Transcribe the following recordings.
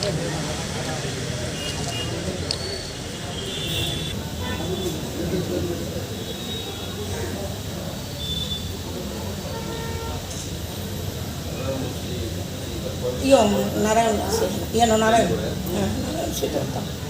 Iyo, naran, iya no naran, naran sih tetap.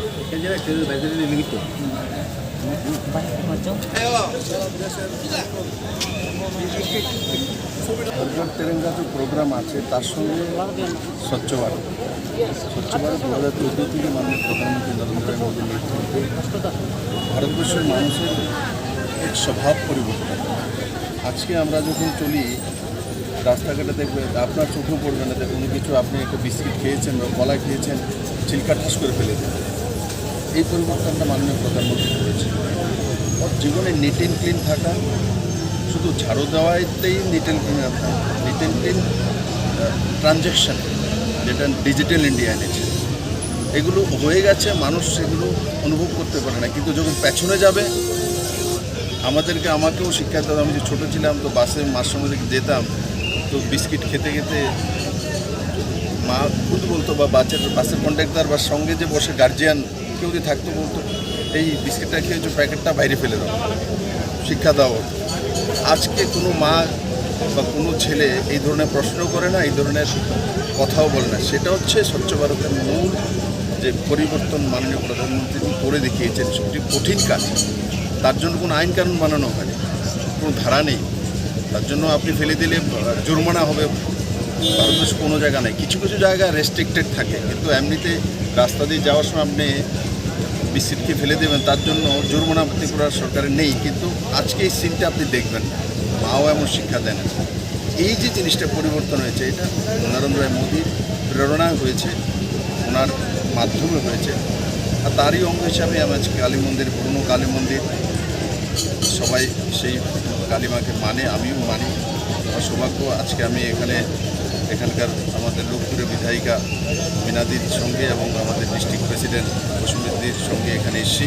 তেরেঙ্গা যে programme আছে, তার সঙ্গে স্বচ্ছ ভারত। স্বচ্ছ ভারত দু হাজার চোদ্দ থেকে মাননীয় প্রধানমন্ত্রী নরেন্দ্র মোদীর নেতৃত্বে ভারতবর্ষের মানুষের এক স্বভাব পরিবর্তন। আজকে আমরা যখন চলি, রাস্তাঘাটে দেখবে আপনার চোখেও পড়বে না কোনো কিছু আপনি একটা বিস্কিট খেয়েছেন বা কলা খেয়েছেন চিলকা ঠাস করে ফেলে দেন এই পরিবর্তনটা মাননীয় প্রধানমন্ত্রী করেছে জীবনে নিট অ্যান্ড ক্লিন থাকা, শুধু ঝাড়ু দেওয়াতেই neat and clean neat and clean transaction যেটা ডিজিটাল ইন্ডিয়া এনেছে। এগুলো হয়ে গেছে, মানুষ সেগুলো অনুভব করতে পারে না। কিন্তু যখন পেছনে যাবে, আমাদেরকে, আমাকেও শিক্ষা দিতে। আমি যে ছোটো ছিলাম, তো বাসে মার সঙ্গে যেতাম, তো বিস্কিট খেতে খেতে মা খুদ বলতো, বা বাচ্চার বাসের কন্ট্রাক্টর বা সঙ্গে যে বসে গার্জিয়ান কেউ যদি থাকতো বলতো, এই বিস্কিটটা খেয়েছো প্যাকেটটা বাইরে ফেলে দাও, শিক্ষা দাও। আজকে কোনো মা বা কোনো ছেলে এই ধরনের প্রশ্ন করে না, এই ধরনের কথাও বলে না। সেটা হচ্ছে স্বচ্ছ ভারতের মূল যে পরিবর্তন মাননীয় প্রধানমন্ত্রী করে দেখিয়েছেন, সেটি কঠিন কাজ। তার জন্য কোনো আইন কানুন বানানো হয়নি, কোনো ধারা নেই। তার জন্য আপনি ফেলে দিলে জরিমানা হবে ভারতবর্ষে কোনো জায়গা নেই। কিছু কিছু জায়গা রেস্ট্রিক্টেড থাকে, কিন্তু এমনিতে রাস্তা দিয়ে যাওয়ার সময় আপনি বিস্কিটকে ফেলে দেবেন, তার জন্য জরিমানা ত্রিপুরার সরকারের নেই, কিন্তু আজকে এই সিনটা আপনি দেখবেন, মাও এমন শিক্ষা দেন এই যে জিনিসটা পরিবর্তন হয়েছে, এটা নরেন্দ্র মোদীর প্রেরণায় হয়েছে, ওনার মাধ্যমে হয়েছে, আর তারই অঙ্গ হিসাবে আমি আজকে কালী মন্দির, পুরনো কালী মন্দির, সবাই সেই কালীমাকে মানে আমিও মানি। আমার সৌভাগ্য, আজকে আমি এখানে এখানকার আমাদের লোকপুরের বিধায়িকা মিনাদির সঙ্গে এবং আমাদের ডিস্ট্রিক্ট প্রেসিডেন্ট বসুমিত্রির সঙ্গে এখানে এসেছি।